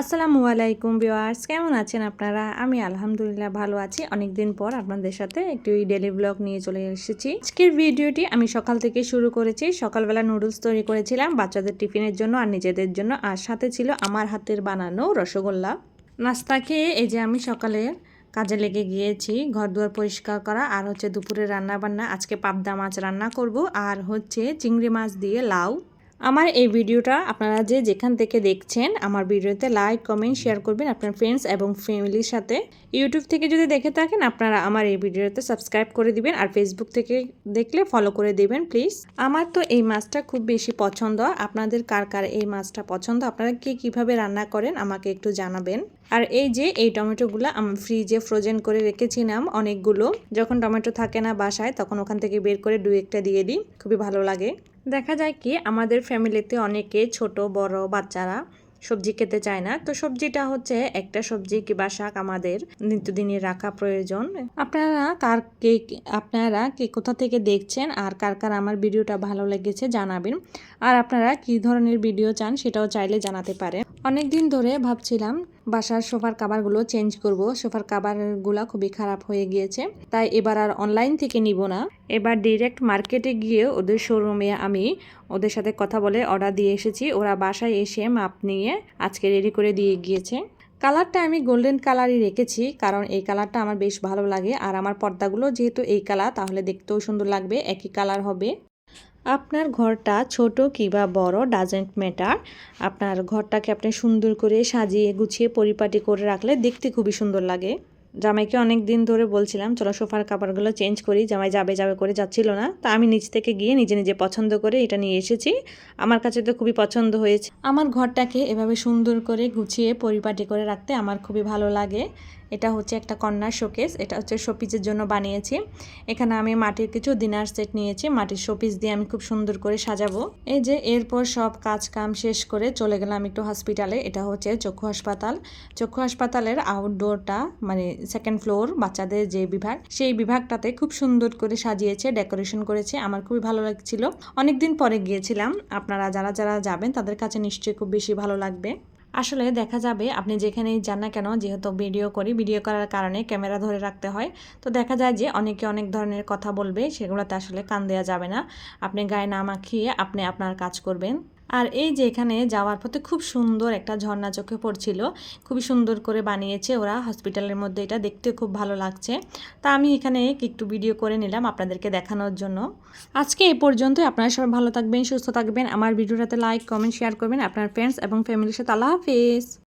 আসসালামু আলাইকুম ভিউয়ার্স, কেমন আছেন আপনারা? আমি আলহামদুলিল্লাহ ভালো আছি। অনেক দিন পর আপনাদের সাথে একটি ডেলি ব্লগ নিয়ে চলে এসেছি। আজকের ভিডিওটি আমি সকাল থেকে শুরু করেছি। সকালবেলা নুডলস তৈরি করেছিলাম বাচ্চাদের টিফিনের জন্য আর নিজেদের জন্য। আর সাথে ছিল আমার হাতের বানানো রসগোল্লা। নাস্তা খেয়ে এই যে আমি সকালের কাজে লেগে গিয়েছি ঘর দুয়ার পরিষ্কার করা আর হচ্ছে দুপুরে রান্না বান্না আজকে পাবদা মাছ রান্না করব। আর হচ্ছে চিংড়ি মাছ দিয়ে লাউ। আমার এই ভিডিওটা আপনারা যে যেখান থেকে দেখছেন আমার ভিডিওতে লাইক কমেন্ট শেয়ার করবেন আপনার ফ্রেন্ডস এবং ফ্যামিলির সাথে। ইউটিউব থেকে যদি দেখে থাকেন, আপনারা আমার এই ভিডিওতে সাবস্ক্রাইব করে দিবেন আর ফেসবুক থেকে দেখলে ফলো করে দিবেন প্লিজ আমার তো এই মাছটা খুব বেশি পছন্দ। আপনাদের কার কার এই মাছটা পছন্দ? আপনারা কে কীভাবে রান্না করেন, আমাকে একটু জানাবেন। আর এই যে, এই টমেটোগুলো আমি ফ্রিজে ফ্রোজেন করে রেখেছিলাম অনেকগুলো। যখন টমেটো থাকে না বাসায়, তখন ওখান থেকে বের করে দু একটা দিয়ে দিই। খুবই ভালো লাগে। দেখা যায় কি, আমাদের ফ্যামিলিতে অনেকে ছোট, বড় বাচ্চারা সবজি খেতে চায় না। তো সবজিটা হচ্ছে একটা সবজি কিংবা শাক আমাদের নিত্যদিনে রাখা প্রয়োজন। আপনারা কার কে, আপনারা কে কোথা থেকে দেখছেন আর কার কার আমার ভিডিওটা ভালো লেগেছে জানাবেন। আর আপনারা কি ধরনের ভিডিও চান সেটাও চাইলে জানাতে পারেন। অনেক দিন ধরে ভাবছিলাম বাসার সোফার কাভারগুলো চেঞ্জ করব। সোফার কাভারগুলো খুবই খারাপ হয়ে গিয়েছে, তাই এবার আর অনলাইন থেকে নিব না। এবার ডিরেক্ট মার্কেটে গিয়ে ওদের শোরুমে আমি ওদের সাথে কথা বলে অর্ডার দিয়ে এসেছি। ওরা বাসায় এসে মাপ নিয়ে আজকে রেডি করে দিয়ে গিয়েছে। কালারটা আমি গোল্ডেন কালারই রেখেছি, কারণ এই কালারটা আমার বেশ ভালো লাগে। আর আমার পর্দাগুলো যেহেতু এই কালার তাহলে দেখতেও সুন্দর লাগবে, একই কালার হবে। আপনার ঘরটা ছোট কিংবা বড় ডাজেন্ট ম্যাটার আপনার ঘরটাকে আপনি সুন্দর করে সাজিয়ে গুছিয়ে পরিপাটি করে রাখলে দেখতে খুবই সুন্দর লাগে। জামাইকে অনেক দিন ধরে বলছিলাম, চলো সোফার কাপড়গুলো চেঞ্জ করি, জামাই যাবে যাবে করে যাচ্ছিল না। তা আমি নিচ থেকে গিয়ে নিজে নিজে পছন্দ করে এটা নিয়ে এসেছি। আমার কাছে তো খুবই পছন্দ হয়েছে। আমার ঘরটাকে এভাবে সুন্দর করে গুছিয়ে পরিপাটি করে রাখতে আমার খুবই ভালো লাগে। এটা হচ্ছে একটা কন্যার শোকেস এটা হচ্ছে শোপিসের জন্য বানিয়েছি। এখানে আমি মাটির কিছু ডিনার সেট নিয়েছি, মাটির শোপিস দিয়ে আমি খুব সুন্দর করে সাজাবো। এই যে, এরপর সব কাজ কাম শেষ করে চলে গেলাম একটু হসপিটালে এটা হচ্ছে চক্ষু হাসপাতাল। চক্ষু হাসপাতালের আউটডোরটা মানে সেকেন্ড ফ্লোর বাচ্চাদের যে বিভাগ, সেই বিভাগটাতে খুব সুন্দর করে সাজিয়েছে ডেকোরেশন করেছে, আমার খুবই ভালো লাগছিল। অনেকদিন পরে গিয়েছিলাম, আপনারা যারা যারা যাবেন, তাদের কাছে নিশ্চয়ই খুব বেশি ভালো লাগবে। আসলে দেখা যাবে আপনি যেখানেই যান না কেন, যেহেতু ভিডিও করি ভিডিও করার কারণে ক্যামেরা ধরে রাখতে হয়। তো দেখা যায় যে অনেকে অনেক ধরনের কথা বলবে, সেগুলোতে আসলে কান দেওয়া যাবে না। আপনি গায়ে না মাখিয়ে আপনি আপনার কাজ করবেন। আর এই যে এখানে যাওয়ার পথে খুব সুন্দর একটা ঝর্ণা চোখে পড়ছিল। খুবই সুন্দর করে বানিয়েছে ওরা। হসপিটালের মধ্যে এটা দেখতে খুব ভালো লাগছে। তা আমি এখানে একটু ভিডিও করে নিলাম আপনাদেরকে দেখানোর জন্য। আজকে এ পর্যন্তই। আপনারা সবাই ভালো থাকবেন, সুস্থ থাকবেন। আমার ভিডিওটাতে লাইক কমেন্ট শেয়ার করবেন আপনার ফ্রেন্ডস এবং ফ্যামিলির সাথে। আল্লাহ হাফিজ।